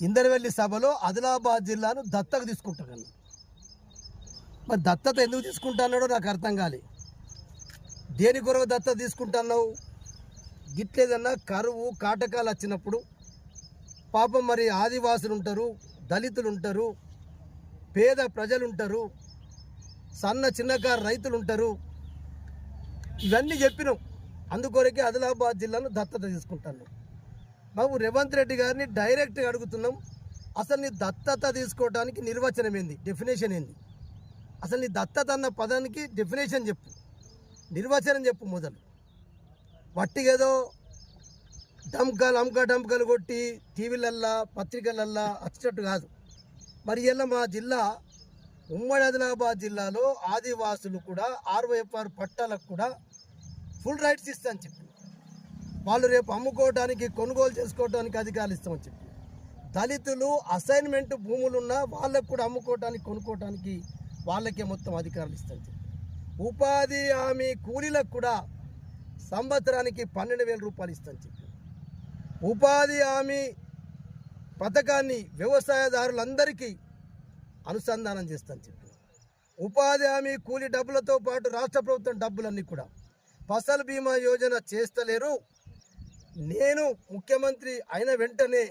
ఇందరవెల్లి సభలో ఆదిలాబాద్ జిల్లాను దత్తకు తీసుకుంటాను మరి దత్తత ఎందుకు తీసుకుంటానో నాకు అర్థం కాలే. దేని కొరకు దత్తత తీసుకుంటున్నావు? గిట్లేదన్నా కరువు కాటకాలు వచ్చినప్పుడు పాపం మరి ఆదివాసులు ఉంటారు దళితులు ఉంటారు పేద ప్రజలు ఉంటారు సన్న చిన్నకారు రైతులు ఉంటారు. ఇవన్నీ చెప్పినాం. అందుకొరకే ఆదిలాబాద్ జిల్లాను దత్తత తీసుకుంటాను బాబు రేవంత్ రెడ్డి గారిని డైరెక్ట్గా అడుగుతున్నాం. అసలు నీ దత్తత తీసుకోవడానికి నిర్వచనం ఏంది? డెఫినేషన్ ఏంది? అసలు నీ దత్తత అన్న పదానికి డెఫినేషన్ చెప్పు. నిర్వచనం చెప్పు మొదలు. వట్టిగేదో డమ్కాలు అమ్క డమ్కాలు కొట్టి టీవీలల్లా పత్రికలల్లా వచ్చినట్టు కాదు. మరి ఇలా మా జిల్లా ఉమ్మడి ఆదిలాబాద్ జిల్లాలో ఆదివాసులు కూడా ఆర్వైఎఫ్ఆర్ పట్టాలకు కూడా ఫుల్ రైట్స్ ఇస్తామని చెప్పి. వాళ్ళు రేపు అమ్ముకోవడానికి కొనుగోలు చేసుకోవడానికి అధికారులు ఇస్తామని చెప్పి దళితులు అసైన్మెంట్ భూములున్నా వాళ్ళకు కూడా అమ్ముకోవడానికి కొనుక్కోవడానికి వాళ్ళకే మొత్తం అధికారులు ఇస్తామని చెప్పి ఉపాధి హామీ కూలీలకు కూడా సంవత్సరానికి పన్నెండు వేల రూపాయలు ఇస్తామని చెప్పి ఉపాధి హామీ పథకాన్ని వ్యవసాయదారులందరికీ అనుసంధానం చేస్తాను చెప్పి ఉపాధి హామీ కూలీ డబ్బులతో పాటు రాష్ట్ర ప్రభుత్వం డబ్బులన్నీ కూడా. ఫసల్ బీమా యోజన చేస్తలేరు. నేను ముఖ్యమంత్రి అయిన వెంటనే